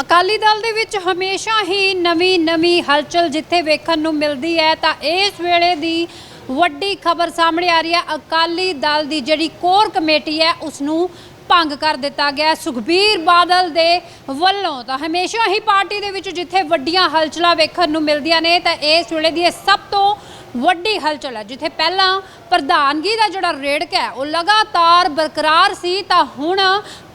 ਅਕਾਲੀ ਦਲ ਦੇ ਵਿੱਚ ਹਮੇਸ਼ਾ ਹੀ ਨਵੀਂ ਨਵੀਂ ਹਲਚਲ ਜਿੱਥੇ ਵੇਖਣ ਨੂੰ ਮਿਲਦੀ ਹੈ, ਤਾਂ ਇਸ ਵੇਲੇ ਦੀ ਵੱਡੀ ਖਬਰ ਸਾਹਮਣੇ ਆ ਰਹੀ ਹੈ। ਅਕਾਲੀ ਦਲ ਦੀ ਜਿਹੜੀ ਕੋਰ ਕਮੇਟੀ ਹੈ ਉਸ ਨੂੰ ਭੰਗ ਕਰ ਦਿੱਤਾ ਗਿਆ ਸੁਖਬੀਰ ਬਾਦਲ ਦੇ ਵੱਲੋਂ ਤਾਂ ਹਮੇਸ਼ਾ ਹੀ ਪਾਰਟੀ ਦੇ ਵਿੱਚ ਜਿੱਥੇ ਵੱਡੀਆਂ ਹਲਚਲਾਂ ਵੇਖਣ ਨੂੰ ਮਿਲਦੀਆਂ ਨੇ, ਤਾਂ ਇਸ ਵੇਲੇ ਦੀ ਇਹ ਸਭ ਤੋਂ ਵੱਡੀ ਹਲਚਲ ਹੈ ਜਿੱਥੇ ਪਹਿਲਾਂ ਪ੍ਰਧਾਨਗੀ ਦਾ ਜਿਹੜਾ ਰੇੜਕ ਹੈ, ਉਹ ਲਗਾਤਾਰ ਬਰਕਰਾਰ ਸੀ, ਤਾਂ ਹੁਣ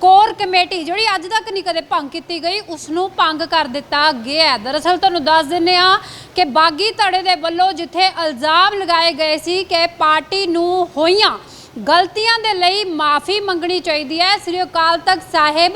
ਕੋਰ ਕਮੇਟੀ ਜਿਹੜੀ ਅੱਜ ਤੱਕ ਨਹੀਂ ਕਦੇ ਭੰਗ ਕੀਤੀ ਗਈ ਉਸ ਨੂੰ ਭੰਗ ਕਰ ਦਿੱਤਾ ਗਿਆ ਹੈ। ਦਰਅਸਲ ਤੁਹਾਨੂੰ ਦੱਸ ਦਿੰਨੇ ਆ ਕਿ ਬਾਗੀ ਧੜੇ ਦੇ ਵੱਲੋਂ ਜਿੱਥੇ ਇਲਜ਼ਾਮ ਲਗਾਏ ਗਏ ਸੀ ਕਿ ਪਾਰਟੀ ਨੂੰ ਹੋਈਆਂ ਗਲਤੀਆਂ ਦੇ ਲਈ ਮਾਫੀ ਮੰਗਣੀ ਚਾਹੀਦੀ ਹੈ, ਸ੍ਰੀ ਅਕਾਲ ਤਖਤ ਸਾਹਿਬ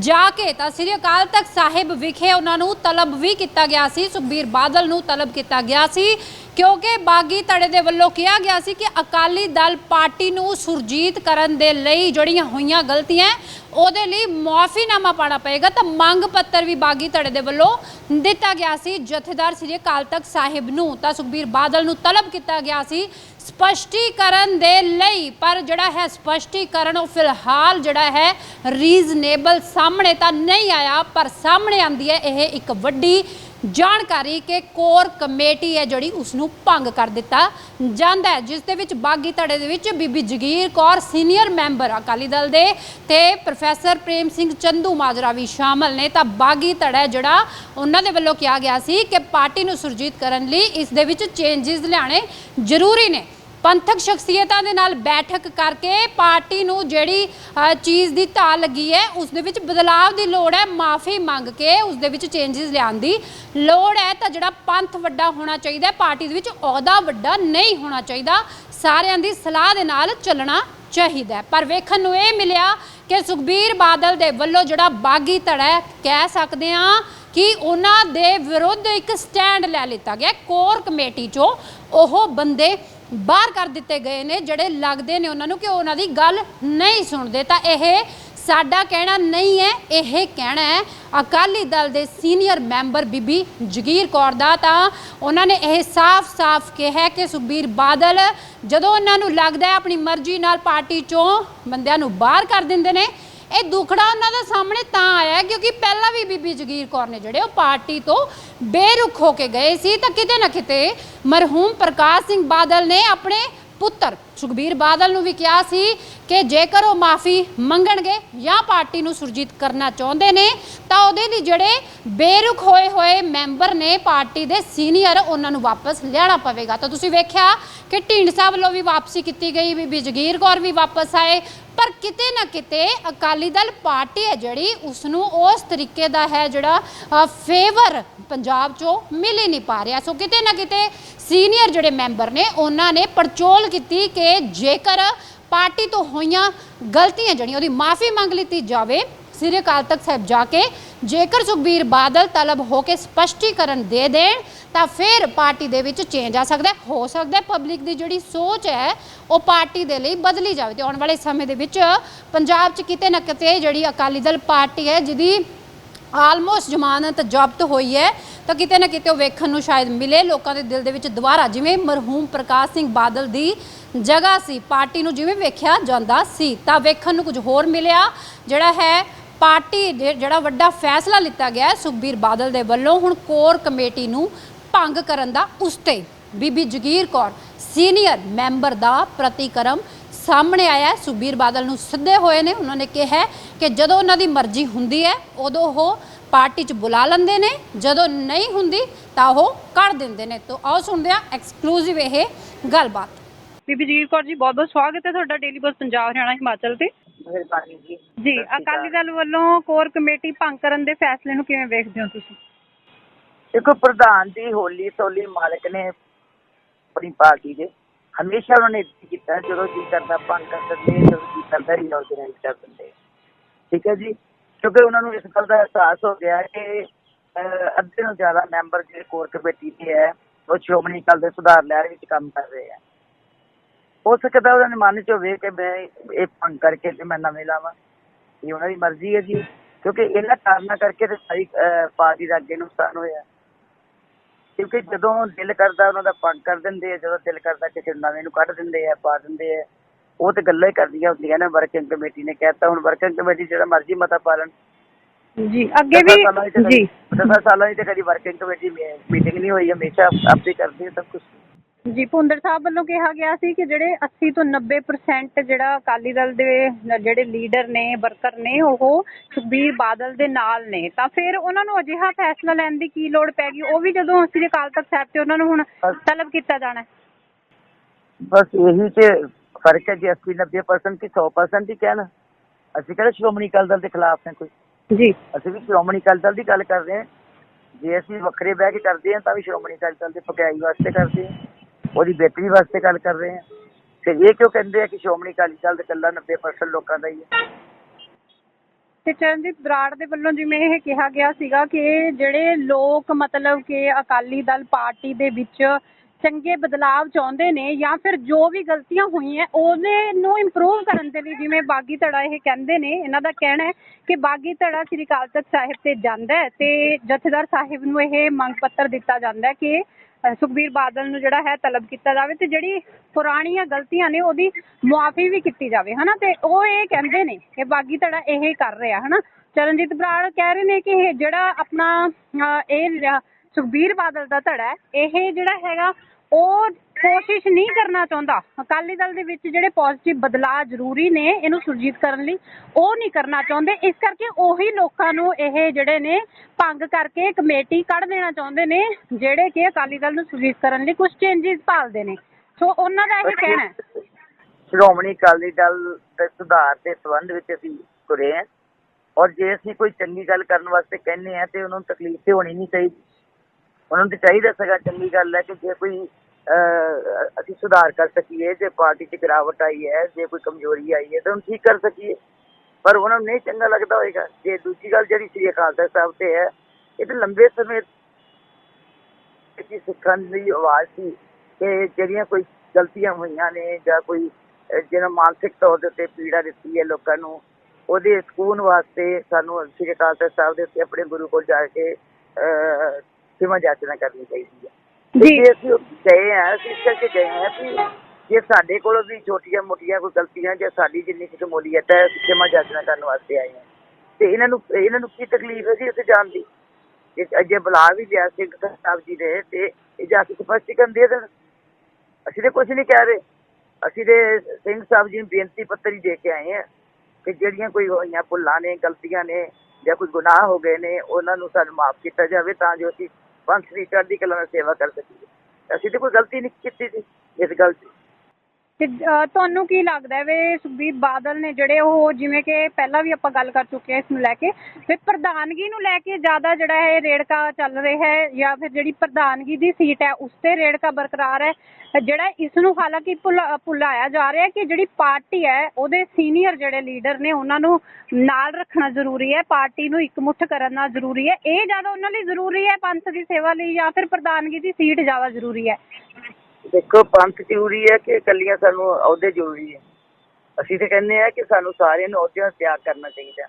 ਜਾ ਕੇ, ਤਾਂ ਸ੍ਰੀ ਅਕਾਲ ਤਖਤ ਸਾਹਿਬ ਵਿਖੇ ਉਹਨਾਂ ਨੂੰ ਤਲਬ ਵੀ ਕੀਤਾ ਗਿਆ ਸੀ, ਸੁਖਬੀਰ ਬਾਦਲ ਨੂੰ ਤਲਬ ਕੀਤਾ ਗਿਆ ਸੀ ਕਿਉਂਕਿ ਬਾਗੀ ਧੜੇ ਦੇ ਵੱਲੋਂ ਕਿਹਾ ਗਿਆ ਸੀ ਕਿ ਅਕਾਲੀ ਦਲ ਪਾਰਟੀ ਨੂੰ ਸੁਰਜੀਤ ਕਰਨ ਦੇ ਲਈ ਜਿਹੜੀਆਂ ਹੋਈਆਂ ਗਲਤੀਆਂ ਉਹਦੇ ਲਈ ਮਾਫੀਨਾਮਾ ਪਾਣਾ ਪਏਗਾ। ਤਾਂ ਮੰਗ ਪੱਤਰ ਵੀ ਬਾਗੀ ਧੜੇ ਦੇ ਵੱਲੋਂ ਦਿੱਤਾ ਗਿਆ ਸੀ। ਜਥੇਦਾਰ ਸ੍ਰੀ ਅਕਾਲ ਤਖਤ ਸਾਹਿਬ ਨੂੰ ਤਾਂ ਸੁਖਬੀਰ ਬਾਦਲ ਨੂੰ ਤਲਬ ਕੀਤਾ ਗਿਆ ਸੀ ਸਪਸ਼ਟੀਕਰਨ ਦੇ ਲਈ। ਪਰ ਜਿਹੜਾ ਹੈ ਸਪਸ਼ਟੀਕਰਨ, ਉਹ ਫਿਲਹਾਲ ਜਿਹੜਾ ਹੈ ਰੀਜ਼ਨੇਬਲ ਸਾਹਮਣੇ ਤਾਂ ਨਹੀਂ ਆਇਆ, ਪਰ ਸਾਹਮਣੇ ਆਂਦੀ ਹੈ ਇਹ ਇੱਕ ਵੱਡੀ ਜਾਣਕਾਰੀ ਕਿ ਕੋਰ ਕਮੇਟੀ ਹੈ ਜਿਹੜੀ ਉਸ ਨੂੰ ਭੰਗ ਕਰ ਦਿੱਤਾ ਜਾਂਦਾ ਹੈ, ਜਿਸ ਦੇ ਵਿੱਚ ਬਾਗੀ ਧੜੇ ਦੇ ਵਿੱਚ ਬੀਬੀ ਜਗੀਰ ਕੌਰ ਸੀਨੀਅਰ ਮੈਂਬਰ ਅਕਾਲੀ ਦਲ ਦੇ ਤੇ ਪ੍ਰੋਫੈਸਰ ਪ੍ਰੇਮ ਸਿੰਘ ਚੰਦੂ ਮਾਜਰਾ ਵੀ ਸ਼ਾਮਲ ਨੇ। ਤਾਂ ਬਾਗੀ ਧੜਾ ਜਿਹੜਾ ਉਹਨਾਂ ਦੇ ਵੱਲੋਂ ਕਿਹਾ ਗਿਆ ਸੀ ਕਿ ਪਾਰਟੀ ਨੂੰ ਸੁਰਜੀਤ ਕਰਨ ਲਈ ਇਸ ਦੇ ਵਿੱਚ ਚੇਂਜਸ ਲਿਆਣੇ ਜ਼ਰੂਰੀ ਨੇ। ਪੰਥਕ ਸ਼ਖਸੀਅਤਾਂ ਦੇ ਨਾਲ ਬੈਠਕ ਕਰਕੇ ਪਾਰਟੀ ਨੂੰ ਜਿਹੜੀ ਚੀਜ਼ ਦੀ ਧਾ ਲੱਗੀ ਹੈ ਉਸ ਦੇ ਵਿੱਚ ਬਦਲਾਵ ਦੀ ਲੋੜ ਹੈ ਮਾਫੀ ਮੰਗ ਕੇ ਉਸ ਦੇ ਵਿੱਚ ਚੇਂਜਸ ਲਿਆਉਣ ਦੀ ਲੋੜ ਹੈ ਤਾਂ ਜਿਹੜਾ ਪੰਥ ਵੱਡਾ ਹੋਣਾ ਚਾਹੀਦਾ ਪਾਰਟੀ ਦੇ ਵਿੱਚ ਅਹੁਦਾ ਵੱਡਾ ਨਹੀਂ ਹੋਣਾ ਚਾਹੀਦਾ ਸਾਰਿਆਂ ਦੀ ਸਲਾਹ ਦੇ ਨਾਲ ਚੱਲਣਾ ਚਾਹੀਦਾ ਪਰ ਵੇਖਣ ਨੂੰ ਇਹ ਮਿਲਿਆ ਕਿ ਸੁਖਬੀਰ ਬਾਦਲ ਦੇ ਵੱਲੋਂ ਜਿਹੜਾ ਬਾਗੀ ਧੜਾ ਹੈ, ਕਹਿ ਸਕਦੇ ਹਾਂ ਕਿ ਉਹਨਾਂ ਦੇ ਵਿਰੁੱਧ ਇੱਕ ਸਟੈਂਡ ਲੈ ਲਿੱਤਾ ਗਿਆ ਕੋਰ ਕਮੇਟੀ ਚੋਂ ਉਹ ਬੰਦੇ ਬਾਹਰ ਕਰ ਦਿੱਤੇ ਗਏ ਨੇ ਜਿਹੜੇ ਲੱਗਦੇ ਨੇ ਉਹਨਾਂ ਨੂੰ ਕਿ ਉਹਨਾਂ ਦੀ ਗੱਲ ਨਹੀਂ ਸੁਣਦੇ। ਤਾਂ ਇਹ ਸਾਡਾ ਕਹਿਣਾ ਨਹੀਂ ਹੈ, ਇਹ ਕਹਿਣਾ ਹੈ, ਅਕਾਲੀ ਦਲ ਦੇ ਸੀਨੀਅਰ ਮੈਂਬਰ ਬੀਬੀ ਜਗੀਰ ਕੌਰ ਦਾ। ਤਾਂ ਉਹਨਾਂ ਨੇ ਇਹ ਸਾਫ਼-ਸਾਫ਼ ਕਿਹਾ ਕਿ ਸੁਖਬੀਰ ਬਾਦਲ ਜਦੋਂ ਉਹਨਾਂ ਨੂੰ ਲੱਗਦਾ ਹੈ ਆਪਣੀ ਮਰਜ਼ੀ ਨਾਲ ਪਾਰਟੀ ਚੋਂ ਬੰਦਿਆਂ ਨੂੰ ਬਾਹਰ ਕਰ ਦਿੰਦੇ ਨੇ ਇਹ ਦੁਖੜਾ ਉਹਨਾਂ ਦੇ ਸਾਹਮਣੇ ਤਾਂ ਆਇਆ ਕਿਉਂਕਿ ਪਹਿਲਾਂ ਵੀ ਬੀਬੀ ਜਗੀਰ ਕੌਰ ਨੇ ਜਿਹੜੇ ਉਹ ਪਾਰਟੀ ਤੋਂ ਬੇਰੁਖ ਹੋ ਕੇ ਗਏ ਸੀ ਤਾਂ ਕਿਤੇ ਨਾ ਕਿਤੇ ਮਰਹੂਮ ਪ੍ਰਕਾਸ਼ ਸਿੰਘ ਬਾਦਲ ਨੇ ਆਪਣੇ ਪੁੱਤਰ ਸੁਖਬੀਰ ਬਾਦਲ ਨੂੰ ਵੀ ਕਿਹਾ ਸੀ ਕਿ ਜੇਕਰ ਉਹ ਮਾਫੀ ਮੰਗਣਗੇ ਜਾਂ ਪਾਰਟੀ ਨੂੰ ਸੁਰਜੀਤ ਕਰਨਾ ਚਾਹੁੰਦੇ ਨੇ ਤਾਂ ਉਹਦੇ ਲਈ ਜਿਹੜੇ ਬੇਰੁਖ ਹੋਏ ਹੋਏ ਮੈਂਬਰ ਨੇ ਪਾਰਟੀ ਦੇ ਸੀਨੀਅਰ ਉਹਨਾਂ ਨੂੰ ਵਾਪਸ ਲਿਆਣਾ ਪਵੇਗਾ। ਤਾਂ ਤੁਸੀਂ ਵੇਖਿਆ ਕਿ ਢੀਂਡਸਾ ਵੱਲੋਂ ਵੀ ਵਾਪਸੀ ਕੀਤੀ ਗਈ, ਬੀਬੀ ਜਗੀਰ ਕੌਰ ਵੀ ਵਾਪਸ ਆਏ ਪਰ ਕਿਤੇ ਨਾ ਕਿਤੇ ਅਕਾਲੀ ਦਲ ਪਾਰਟੀ ਹੈ ਜਿਹੜੀ ਉਸ ਨੂੰ ਉਸ ਤਰੀਕੇ ਦਾ ਹੈ ਜਿਹੜਾ ਫੇਵਰ ਪੰਜਾਬ 'ਚੋਂ ਮਿਲ ਹੀ ਨਹੀਂ ਪਾ ਰਿਹਾ। ਸੋ ਕਿਤੇ ਨਾ ਕਿਤੇ ਸੀਨੀਅਰ ਜਿਹੜੇ ਮੈਂਬਰ ਨੇ, ਉਹਨਾਂ ਨੇ ਪੜਚੋਲ ਕੀਤੀ ਕਿ ਜੇਕਰ ਪਾਰਟੀ ਤੋਂ ਹੋਈਆਂ ਗਲਤੀਆਂ ਜਿਹੜੀਆਂ, ਉਹਦੀ ਮਾਫੀ ਮੰਗ ਲਿੱਤੀ ਜਾਵੇ, ਸ੍ਰੀ ਅਕਾਲ ਤਖਤ ਸਾਹਿਬ ਜਾ ਕੇ ਜੇਕਰ ਸੁਖਬੀਰ ਬਾਦਲ ਤਲਬ ਹੋ ਕੇ ਸਪਸ਼ਟੀਕਰਨ ਦੇ ਦੇਣ ਤਾਂ ਫਿਰ ਪਾਰਟੀ ਦੇ ਵਿੱਚ ਚੇਂਜ ਆ ਸਕਦਾ ਹੋ। ਸਕਦਾ ਪਬਲਿਕ ਦੀ ਜਿਹੜੀ ਸੋਚ ਹੈ, ਉਹ ਪਾਰਟੀ ਦੇ ਲਈ ਬਦਲੀ ਜਾਵੇ। ਤੇ ਆਉਣ ਵਾਲੇ ਸਮੇਂ ਦੇ ਵਿੱਚ ਪੰਜਾਬ 'ਚ ਕਿਤੇ ਨਾ ਕਿਤੇ ਜਿਹੜੀ ਅਕਾਲੀ ਦਲ ਪਾਰਟੀ ਹੈ, ਜਿਹਦੀ ਆਲਮੋਸਟ ਜ਼ਮਾਨਤ ਜ਼ਬਤ ਹੋਈ ਹੈ, ਤਾਂ ਕਿਤੇ ਨਾ ਕਿਤੇ ਉਹ ਵੇਖਣ ਨੂੰ ਸ਼ਾਇਦ ਮਿਲੇ। ਲੋਕਾਂ ਦੇ ਦਿਲ ਦੇ ਵਿੱਚ ਦੁਬਾਰਾ ਜਿਵੇਂ ਮਰਹੂਮ ਪ੍ਰਕਾਸ਼ ਸਿੰਘ ਬਾਦਲ ਦੀ ਜਗ੍ਹਾ ਸੀ, ਪਾਰਟੀ ਨੂੰ ਜਿਵੇਂ ਵੇਖਿਆ ਜਾਂਦਾ ਸੀ, ਤਾਂ ਵੇਖਣ ਨੂੰ ਕੁਝ ਹੋਰ ਮਿਲਿਆ, ਜਿਹੜਾ ਹੈ ਪਾਰਟੀ ਦੇ- ਜਿਹੜਾ ਵੱਡਾ ਫੈਸਲਾ ਲਿੱਤਾ ਗਿਆ ਸੁਖਬੀਰ ਬਾਦਲ ਦੇ ਵੱਲੋਂ। ਹੁਣ ਕੋਰ ਕਮੇਟੀ ਨੂੰ ਭੰਗ ਕਰਨ ਦਾ ਉਸ ਤੇ। ਬੀਬੀ ਜਗੀਰ ਕੌਰ ਸੀਨੀਅਰ ਮੈਂਬਰ ਦਾ ਪ੍ਰਤੀਕਰਮ ਸਾਹਮਣੇ ਆਇਆ ਹੈ। ਸੁਖਬੀਰ ਬਾਦਲ ਨੂੰ ਸਿੱਧੇ ਹੋਏ ਨੇ। ਉਹਨਾਂ ਨੇ ਕਿਹਾ ਕਿ ਜਦੋਂ ਉਹਨਾਂ ਦੀ ਮਰਜ਼ੀ ਹੁੰਦੀ ਹੈ ਉਦੋਂ ਉਹ ਪਾਰਟੀ 'ਚ ਬੁਲਾ ਲੈਂਦੇ ਨੇ। ਜਦੋਂ ਨਹੀਂ ਹੁੰਦੀ ਤਾਂ ਉਹ ਕੱਢ ਦਿੰਦੇ ਨੇ। ਤਾਂ ਆਓ ਸੁਣਦੇ ਹਾਂ ਐਕਸਕਲੂਸਿਵ ਇਹ ਗੱਲਬਾਤ। ਬੀਬੀ ਜਗੀਰ ਕੌਰ ਜੀ ਬਹੁਤ ਬਹੁਤ ਸਵਾਗਤ ਹੈ ਤੁਹਾਡਾ ਡੇਲੀ ਬਸ ਪੰਜਾਬ ਹਰਿਆਣਾ ਹਿਮਾਚਲ ਤੇ। ਮਿਹਰਬਾਨੀ ਜੀ ਜੀ ਅਕਾਲੀ ਦਲ ਵੱਲੋਂ ਕੋਰ ਕਮੇਟੀ ਭੰਗ ਕਰਨ ਦੇ ਫੈਸਲੇ ਨੂੰ ਕਿਵੇਂ ਵੇਖਦੇ ਹੋ ਤੁਸੀਂ? ਦੇਖੋ, ਪ੍ਰਧਾਨ ਦੀ ਹੋਲੀ ਸੋਲੀ ਮਾਲਕ ਨੇ ਆਪਣੀ ਪਾਰਟੀ ਦੇ। ਹਮੇਸ਼ਾ ਉਹਨਾਂ ਨੇ ਕੀਤਾ, ਜਦੋਂ ਜੀ ਕਰਦਾ, ਭੰਗ ਕਰ ਦਿੰਦੇ, ਜਦੋਂ ਜੀ ਕਰਦਾ ਰਿਨੋਵੇਟ ਕਰ ਦਿੰਦੇ। ਠੀਕ ਹੈ ਜੀ? ਕਿਉਂਕਿ ਉਹਨਾਂ ਨੂੰ ਇਸ ਗੱਲ ਦਾ ਅਹਿਸਾਸ ਹੋ ਗਿਆ ਕਿ ਅੱਧੇ ਤੋਂ ਜ਼ਿਆਦਾ ਮੈਂਬਰ ਜਿਹੜੇ ਕੋਰ ਕਮੇਟੀ ਦੇ ਹੈ, ਉਹ ਸ਼੍ਰੋਮਣੀ ਅਕਾਲੀ ਦੇ ਸੁਧਾਰ ਲਹਿਰ ਵਿੱਚ ਕੰਮ ਕਰ ਰਹੇ ਆ ਹੋ ਸਕਦਾ ਉਹਨਾਂ ਦੇ ਮਨ 'ਚ ਹੋਵੇ ਕਿ ਮੈਂ ਇਹ ਭੰਗ ਕਰਕੇ ਤੇ ਮੈਂ ਨਵੇਂ ਲਾਵਾਂ। ਇਹ ਉਹਨਾਂ ਦੀ ਮਰਜ਼ੀ ਹੈ ਜੀ। ਕਿਉਂਕਿ ਇਹਨਾਂ ਕਾਰਨਾਂ ਕਰਕੇ ਤੇ ਸਾਰੀ ਪਾਰਟੀ ਦਾ ਅੱਗੇ ਨੁਕਸਾਨ ਹੋਇਆ। ਕਿਉਂਕਿ ਜਦੋਂ ਦਿਲ ਕਰਦਾ ਉਹਨਾਂ ਦਾ ਭੰਗ ਕਰ ਦਿੰਦੇ ਆ ਜਦੋਂ ਦਿਲ ਕਰਦਾ ਕਿਸੇ ਨਵੇਂ ਨੂੰ ਕੱਢ ਦਿੰਦੇ ਆ ਪਾ ਦਿੰਦੇ ਆ ਉਹ ਤੇ ਗੱਲਾਂ ਹੀ ਕਰਦੀਆਂ ਹੁੰਦੀਆਂ ਨੇ ਵਰਕਿੰਗ ਕਮੇਟੀ ਨੇ ਕਹਿਤਾ ਹੁਣ ਵਰਕਿੰਗ ਕਮੇਟੀ ਜਿਹੜਾ ਮਰਜ਼ੀ ਮਤਾ ਪਾਲਣ ਜੀ ਅੱਗੇ ਵੀ ਜੀ। ਸਾਲਾਂ 'ਚ ਤਾਂ ਕਦੀ ਵਰਕਿੰਗ ਕਮੇਟੀ ਮੀਟਿੰਗ ਨਹੀਂ ਹੋਈ ਹਮੇਸ਼ਾ ਆਪੇ ਕਰਦੇ ਸਭ ਕੁਝ ਜੀ ਭੁੰਦਰ ਸਾਹਿਬ ਵੱਲੋਂ ਕਿਹਾ ਗਿਆ ਸੀ ਕਿ ਜਿਹੜੇ 80 ਤੋਂ 90% ਜਿਹੜਾ ਅਕਾਲੀ ਦਲ ਦੇ ਜਿਹੜੇ ਲੀਡਰ ਨੇ ਵਰਕਰ ਨੇ ਉਹ ਸੁਖਬੀਰ ਬਾਦਲ ਦੇ ਨਾਲ ਨੇ। ਤਾਂ ਫਿਰ ਉਹਨਾਂ ਨੂੰ ਅਜਿਹਾ ਫੈਸਲਾ ਲੈਣ ਦੀ ਕੀ ਲੋੜ ਪੈ ਗਈ? ਉਹ ਵੀ ਜਦੋਂ ਅਸੀਂ ਅਕਾਲ ਤਖਤ ਸਾਹਿਬ ਤੇ ਉਹਨਾਂ ਨੂੰ ਹੁਣ ਤਲਬ ਕੀਤਾ ਜਾਣਾ। ਹੈ। ਬਸ ਇਹੀ ਚ ਫ਼ਰਕ ਹੈ ਜੀ 80 90% ਕਿ 100% ਹੀ ਕਹਿਣ। ਅਸੀਂ ਕਿਹੜਾ ਸ਼੍ਰੋਮਣੀ ਅਕਾਲੀ ਦਲ ਦੇ ਖਿਲਾਫ ਨੇ ਕੋਈ? ਜੀ। ਅਸੀਂ ਵੀ ਸ਼੍ਰੋਮਣੀ ਅਕਾਲੀ ਦਲ ਦੀ ਗੱਲ ਕਰ ਰਹੇ ਹਾਂ। ਜੇ ਅਸੀਂ ਵੱਖਰੇ ਬਹਿ ਕੇ ਕਰਦੇ ਹਾਂ ਤਾਂ ਵੀ ਸ਼੍ਰੋਮਣੀ ਅਕਾਲੀ ਦਲ ਦੇ ਪਕਾਈ ਵਾਸਤੇ ਕਰਦੇ ਹਾਂ। ਉਹਦੀ ਬਿਹਤਰੀ ਵਾਸਤੇ ਗੱਲ ਕਰ ਰਹੇ ਹਾਂ। ਫਿਰ ਇਹ ਕਿਉਂ ਕਹਿੰਦੇ ਆ ਕਿ ਸ਼੍ਰੋਮਣੀ ਅਕਾਲੀ ਦਲ ਦੇ ਇਕੱਲਾ 90% ਲੋਕਾਂ ਦਾ ਹੀ ਹੈ? ਤੇ ਚਰਨਜੀਤ ਬਰਾੜ ਦੇ ਵੱਲੋਂ ਜਿਵੇਂ ਇਹ ਕਿਹਾ ਗਿਆ ਸੀਗਾ ਕਿ ਜਿਹੜੇ ਲੋਕ ਮਤਲਬ ਕਿ ਅਕਾਲੀ ਦਲ ਪਾਰਟੀ ਦੇ ਵਿੱਚ ਚੰਗੇ ਬਦਲਾਵ ਚਾਹੁੰਦੇ ਨੇ ਜਾਂ ਫਿਰ ਜੋ ਵੀ ਗਲਤੀਆਂ ਹੋਈਆਂ ਉਹਦੇ ਨੂੰ ਇੰਪਰੂਵ ਕਰਨ ਦੇ ਲਈ ਜਿਵੇਂ ਬਾਗੀ ਧੜਾ ਇਹ ਕਹਿੰਦੇ ਨੇ, ਇਹਨਾਂ ਦਾ ਕਹਿਣਾ ਹੈ ਕਿ ਬਾਗੀ ਧੜਾ ਸ੍ਰੀ ਅਕਾਲ ਤਖਤ ਸਾਹਿਬ ਤੇ ਜਾਂਦਾ ਹੈ ਤੇ ਜਥੇਦਾਰ ਸਾਹਿਬ ਨੂੰ ਇਹ ਮੰਗ ਪੱਤਰ ਦਿੱਤਾ ਜਾਂਦਾ ਹੈ ਕਿ ਸੁਖਬੀਰ ਬਾਦਲ ਨੂੰ ਜਿਹੜਾ ਹੈ ਤਲਬ ਕੀਤਾ ਜਾਵੇ ਤੇ ਜਿਹੜੀ ਪੁਰਾਣੀਆਂ ਗਲਤੀਆਂ ਨੇ ਉਹਦੀ ਮੁਆਫੀ ਵੀ ਕੀਤੀ ਜਾਵੇ ਹਨਾ? ਤੇ ਉਹ ਇਹ ਕਹਿੰਦੇ ਨੇ ਕਿ ਬਾਗੀ ਧੜਾ ਇਹ ਕਰ ਰਿਹਾ ਹਨਾ? ਚਰਨਜੀਤ ਬਰਾੜ ਕਹਿ ਰਹੇ ਨੇ ਕਿ ਇਹ ਜਿਹੜਾ ਆਪਣਾ ਅ, ਇਹ ਜਿਹੜਾ ਸੁਖਬੀਰ ਬਾਦਲ ਦਾ ਧੜਾ ਹੈ ਇਹ ਜਿਹੜਾ ਹੈਗਾ ਉਹ ਕੋਸ਼ਿਸ਼ ਨਹੀਂ ਕਰਨਾ ਚਾਹੁੰਦਾ। ਅਕਾਲੀ ਦਲ ਦੇ ਵਿੱਚ ਜਿਹੜੇ ਪੋਜ਼ਿਟਿਵ ਬਦਲਾਅ ਜ਼ਰੂਰੀ ਨੇ ਇਹਨੂੰ ਸੁਰਜੀਤ ਕਰਨ ਲਈ ਉਹ ਨਹੀਂ ਕਰਨਾ ਚਾਹੁੰਦੇ। ਇਸ ਕਰਕੇ ਉਹੀ ਲੋਕਾਂ ਨੂੰ ਇਹ ਜਿਹੜੇ ਨੇ ਭੰਗ ਕਰਕੇ ਕਮੇਟੀ ਕੱਢ ਦੇਣਾ ਚਾਹੁੰਦੇ ਨੇ ਜਿਹੜੇ ਕਿ ਅਕਾਲੀ ਦਲ ਨੂੰ ਸੁਰਜੀਤ ਕਰਨ ਲਈ ਕੁਝ ਚੇਂਜਸ ਭਾਲਦੇ ਨੇ। ਸੋ ਉਹਨਾਂ ਦਾ ਇਹ ਕਹਿਣਾ ਹੈ। ਸ਼੍ਰੋਮਣੀ ਅਕਾਲੀ ਦਲ ਦੇ ਸੁਧਾਰ ਦੇ ਸੰਬੰਧ ਵਿੱਚ ਅਸੀਂ ਤੁਰੇ ਹਾਂ। ਔਰ ਜੇ ਅਸੀਂ ਕੋਈ ਚੰਗੀ ਗੱਲ ਕਰਨ ਵਾਸਤੇ ਕਹਿੰਦੇ ਆ ਤੇ ਉਹਨਾਂ ਨੂੰ ਤਕਲੀਫ ਤੇ ਹੋਣੀ ਨਹੀਂ ਚਾਹੀਦੀ। ਉਹਨਾਂ ਨੂੰ ਤਾਂ ਚਾਹੀਦਾ ਸੀਗਾ ਚੰਗੀ ਗੱਲ ਹੈ ਕਿ ਜੇ ਕੋਈ ਅਸੀਂ ਸੁਧਾਰ ਕਰ ਸਕੀਏ ਜੇ ਪਾਰਟੀ 'ਚ ਗਿਰਾਵਟ ਆਈ ਹੈ ਜੇ ਕੋਈ ਕਮਜ਼ੋਰੀ ਆਈ ਹੈ ਤਾਂ ਉਹਨੂੰ ਠੀਕ ਕਰ ਸਕੀਏ। ਪਰ ਉਹਨਾਂ ਨੂੰ ਨਹੀਂ ਚੰਗਾ ਲੱਗਦਾ ਹੋਏਗਾ। ਜੇ ਦੂਜੀ ਗੱਲ ਜਿਹੜੀ ਸ੍ਰੀ ਅਕਾਲ ਤਖਤ ਸਾਹਿਬ ਤੇ ਹੈ ਇਹ ਤਾਂ ਲੰਬੇ ਸਮੇਂ ਕਿ ਸਿੱਖਾਂ ਦੀ ਆਵਾਜ਼ ਸੀ ਕਿ ਜਿਹੜੀਆਂ ਕੋਈ ਗਲਤੀਆਂ ਹੋਈਆਂ ਨੇ ਜਾਂ ਕੋਈ ਜਿਹੜਾ ਮਾਨਸਿਕ ਤੌਰ ਦੇ ਉੱਤੇ ਪੀੜਾ ਦਿੱਤੀ ਹੈ ਲੋਕਾਂ ਨੂੰ ਉਹਦੇ ਸਕੂਨ ਵਾਸਤੇ ਸਾਨੂੰ ਸ੍ਰੀ ਅਕਾਲ ਤਖਤ ਸਾਹਿਬ ਦੇ ਉੱਤੇ ਆਪਣੇ ਗੁਰੂ ਕੋਲ ਜਾ ਕੇ ਅਹ, ਸਿਮਾ ਜਾਚਨਾ ਕਰਨੀ ਚਾਹੀਦੀ ਹੈ। ਜੀ। ਅਸੀਂ ਗਏ ਆ ਅਸੀਂ ਇਸ ਕਰਕੇ ਗਏ ਆ ਕਿ ਜੇ ਸਾਡੇ ਕੋਲ ਵੀ ਛੋਟੀਆਂ ਮੋਟੀਆਂ ਕੋਈ ਗਲਤੀਆਂ ਜਾਂ ਸਾਡੀ ਜਿੰਨੀ ਕੁ ਸ਼ਮੂਲੀਅਤ ਹੈ, ਅਸੀਂ ਜਾਚਨਾ ਕਰਨ ਵਾਸਤੇ ਆਏ ਹਾਂ। ਤੇ ਇਹਨਾਂ ਨੂੰ ਇਹਨਾਂ ਨੂੰ ਕੀ ਤਕਲੀਫ ਹੈ ਜੀ ਇੱਥੇ ਜਾਣ ਦੀ? ਜੇ ਅਜੇ ਬੁਲਾ ਵੀ ਲਿਆ ਸਿੰਘ ਸਾਹਿਬ ਜੀ ਨੇ ਤੇ ਇਹ ਜਾ ਕੇ ਸਪਸ਼ਟੀਕਰਨ ਦੇ ਦੇਣ ਅਸੀਂ ਤੇ ਕੁਝ ਨਹੀਂ ਕਹਿ ਰਹੇ। ਅਸੀਂ ਤੇ ਸਿੰਘ ਸਾਹਿਬ ਜੀ ਨੂੰ ਬੇਨਤੀ ਪੱਤਰ ਹੀ ਦੇ ਕੇ ਆਏ ਆ ਕਿ ਜਿਹੜੀਆਂ ਕੋਈ ਹੋਈਆਂ ਭੁੱਲਾਂ ਨੇ, ਗਲਤੀਆਂ ਨੇ ਜਾਂ ਕੋਈ ਗੁਨਾਹ ਹੋ ਗਏ ਨੇ, ਉਹਨਾਂ ਨੂੰ ਸਾਨੂੰ ਮਾਫ ਕੀਤਾ ਜਾਵੇ ਤਾਂ ਜੋ ਅਸੀਂ ਪੰਥ ਦੀ ਚੜ੍ਹਦੀ ਕਲਾ ਨਾਲ ਸੇਵਾ ਕਰ ਸਕੀਏ। ਅਸੀਂ ਤੇ ਕੋਈ ਗਲਤੀ ਨਹੀਂ ਕੀਤੀ ਸੀ ਇਸ ਗੱਲ 'ਚ ਤੇ ਤੁਹਾਨੂੰ ਕੀ ਲੱਗਦਾ ਵੀ ਸੁਖਬੀਰ ਬਾਦਲ ਨੇ ਜਿਹੜੇ ਉਹ ਜਿਵੇਂ ਕਿ ਪਹਿਲਾਂ ਵੀ ਆਪਾਂ ਗੱਲ ਕਰ ਚੁੱਕੇ ਹਾਂ ਇਸ ਨੂੰ ਲੈ ਕੇ, ਵੀ ਪ੍ਰਧਾਨਗੀ ਨੂੰ ਲੈ ਕੇ ਜ਼ਿਆਦਾ ਜਿਹੜਾ ਹੈ ਰੇੜਕਾ ਚੱਲ ਰਿਹਾ ਹੈ ਜਾਂ ਫਿਰ ਜਿਹੜੀ ਪ੍ਰਧਾਨਗੀ ਦੀ ਸੀਟ ਹੈ ਉਸ ਤੇ ਰੇੜਕਾ ਬਰਕਰਾਰ ਹੈ, ਜਿਹੜਾ ਇਸ ਨੂੰ ਹਾਲਾਂਕਿ ਭੁਲਾ- ਭੁਲਾਇਆ ਜਾ ਰਿਹਾ ਹੈ ਕਿ ਜਿਹੜੀ ਪਾਰਟੀ ਹੈ ਉਹਦੇ ਸੀਨੀਅਰ ਜਿਹੜੇ ਲੀਡਰ ਨੇ ਉਹਨਾਂ ਨੂੰ ਨਾਲ ਰੱਖਣਾ ਜ਼ਰੂਰੀ ਹੈ, ਪਾਰਟੀ ਨੂੰ ਇਕਮੁੱਠ ਕਰਨਾ ਜ਼ਰੂਰੀ ਹੈ, ਇਹ ਜ਼ਿਆਦਾ ਉਹਨਾਂ ਲਈ ਜ਼ਰੂਰੀ ਹੈ ਪੰਥ ਦੀ ਸੇਵਾ ਲਈ ਜਾਂ ਫਿਰ ਪ੍ਰਧਾਨਗੀ ਦੀ ਸੀਟ ਜ਼ਿਆਦਾ ਜ਼ਰੂਰੀ ਹੈ। ਦੇਖੋ ਪੰਥ ਜ਼ਰੂਰੀ ਹੈ ਕਿ ਇਕੱਲੀਆਂ ਸਾਨੂੰ ਅਹੁਦੇ ਜ਼ਰੂਰੀ ਹੈ। ਅਸੀਂ ਤੇ ਕਹਿੰਦੇ ਆ ਕਿ ਸਾਨੂੰ ਸਾਰਿਆਂ ਨੂੰ ਅਹੁਦਿਆਂ ਤਿਆਗ ਕਰਨਾ ਚਾਹੀਦਾ।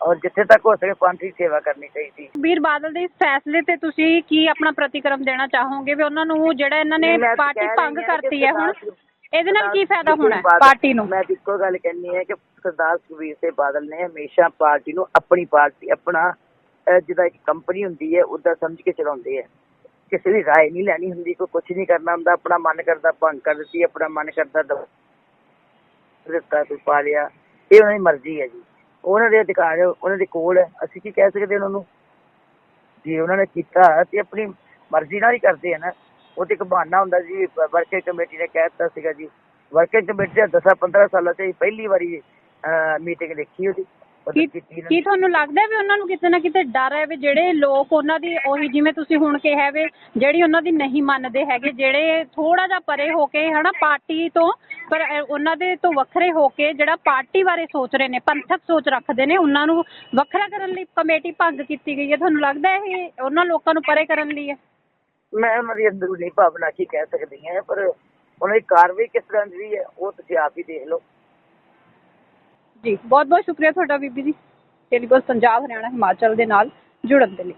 ਔਰ ਜਿੱਥੇ ਤੱਕ ਹੋ ਸਕੇ ਪੰਥ ਦੀ ਸੇਵਾ ਕਰਨੀ ਚਾਹੀਦੀ ਵੀਰ ਬਾਦਲ ਦੇ ਇਸ ਫੈਸਲੇ ਤੇ ਤੁਸੀਂ ਕੀ ਆਪਣਾ ਪ੍ਰਤੀਕਰਮ ਦੇਣਾ ਚਾਹੋਗੇ? ਵੀ ਉਹਨਾਂ ਨੂੰ ਜਿਹੜਾ ਇਹਨਾਂ ਨੇ ਪਾਰਟੀ ਭੰਗ ਕਰਤੀ ਹੈ ਹੁਣ ਇਹਦੇ ਨਾਲ ਕੀ ਫਾਇਦਾ ਹੋਣਾ ਪਾਰਟੀ ਨੂੰ? ਮੈਂ ਇੱਕੋ ਗੱਲ ਕਹਿੰਨੀ ਹੈ ਕਿ ਸਰਦਾਰ ਸੁਖਬੀਰ ਸਿੰਘ ਬਾਦਲ ਨੇ ਹਮੇਸ਼ਾ ਪਾਰਟੀ ਨੂੰ ਆਪਣੀ ਪਾਰਟੀ ਆਪਣਾ ਅਹ, ਜਿੱਦਾਂ ਇੱਕ ਕੰਪਨੀ ਹੁੰਦੀ ਹੈ ਉਦਾਂ ਸਮਝ ਕੇ ਚਲਾਉਂਦੇ ਆ ਕਿਸੇ ਦੀ رائے ਨਹੀਂ ਲੈਣੀ ਹੁੰਦੀ ਕੋਈ ਕੁਝ ਨਹੀਂ ਕਰਨਾ ਹੁੰਦਾ ਆਪਣਾ ਮਨ ਕਰਦਾ ਭੰਗ ਕਰ ਦਿੱਤੀ ਆਪਣਾ ਮਨ ਕਰਦਾ ਦਬ ਦਿੱਤਾ ਕੋਈ ਪਾ ਲਿਆ ਇਹ ਉਹਨਾਂ ਦੀ ਮਰਜ਼ੀ ਹੈ ਜੀ ਉਹਨਾਂ ਦੇ ਅਧਿਕਾਰ ਹੈ, ਉਹਨਾਂ ਦੇ ਕੋਲ ਹੈ ਅਸੀਂ ਕੀ ਕਹਿ ਸਕਦੇ ਉਹਨਾਂ ਨੂੰ ਜੇ ਉਹਨਾਂ ਨੇ ਕੀਤਾ ਤੇ ਆਪਣੀ ਮਰਜ਼ੀ ਨਾਲ ਹੀ ਕਰਦੇ ਆ ਨਾ ਉਹ ਤੇ ਇੱਕ ਬਹਾਨਾ ਹੁੰਦਾ ਜੀ ਵਰਕਿੰਗ ਕਮੇਟੀ ਨੇ ਕਹਿ ਦਿੱਤਾ ਸੀਗਾ ਜੀ ਵਰਕਿੰਗ ਕਮੇਟੀ ਦਾ 10 15 ਸਾਲਾਂ ਤੋਂ ਹੀ ਪਹਿਲੀ ਵਾਰੀ ਮੀਟਿੰਗ ਦੇਖੀ ਉਹਦੀ ਉਹਦੀ ਕੀ। ਤੁਹਾਨੂੰ ਲੱਗਦਾ ਵੀ ਉਹਨਾਂ ਨੂੰ ਕਿਤੇ ਨਾ ਕਿਤੇ ਡਰ ਹੈ ਵੀ ਜਿਹੜੇ ਲੋਕ ਉਹਨਾਂ ਦੀ ਉਹੀ ਜਿਵੇਂ ਤੁਸੀਂ ਹੁਣ ਕਿਹਾ ਵੀ ਜਿਹੜੀ ਉਹਨਾਂ ਦੀ ਨਹੀਂ ਮੰਨਦੇ ਹੈਗੇ ਜਿਹੜੇ ਥੋੜਾ ਜਿਹਾ ਪਰੇ ਹੋ ਕੇ ਹਨਾ ਪਾਰਟੀ ਤੋਂ ਪਰ ਉਹਨਾਂ ਦੇ ਤੋਂ ਵੱਖਰੇ ਹੋ ਕੇ ਜਿਹੜਾ ਪਾਰਟੀ ਬਾਰੇ ਸੋਚ ਰਹੇ ਨੇ ਪੰਥਕ ਸੋਚ ਰੱਖਦੇ ਨੇ ਉਹਨਾਂ ਨੂੰ ਵੱਖਰਾ ਕਰਨ ਲਈ ਕਮੇਟੀ ਭੰਗ ਕੀਤੀ ਗਈ ਹੈ ਤੁਹਾਨੂੰ ਲੱਗਦਾ ਇਹ ਉਹਨਾਂ ਲੋਕਾਂ ਨੂੰ ਪਰੇ ਕਰਨ ਲਈ ਹੈ ਮੈਂ ਉਹਨਾਂ ਦੀ ਅੰਦਰੂਨੀ ਭਾਵਨਾ ਕੀ ਕਹਿ ਸਕਦੀ ਹਾਂ ਪਰ ਉਹਨਾਂ ਦੀ ਕਾਰਵਾਈ ਕਿਸ ਤਰ੍ਹਾਂ ਦੀ ਹੈ ਉਹ ਤੁਸੀਂ ਆਪ ਹੀ ਦੇਖ ਲਓ ਜੀ ਬਹੁਤ ਬਹੁਤ ਸ਼ੁਕਰੀਆ ਤੁਹਾਡਾ ਬੀਬੀ ਜੀ। ਟੈਲੀਗੋਸ ਪੰਜਾਬ, ਹਰਿਆਣਾ, ਹਿਮਾਚਲ ਦੇ ਨਾਲ ਜੁੜਨ ਦੇ ਲਈ।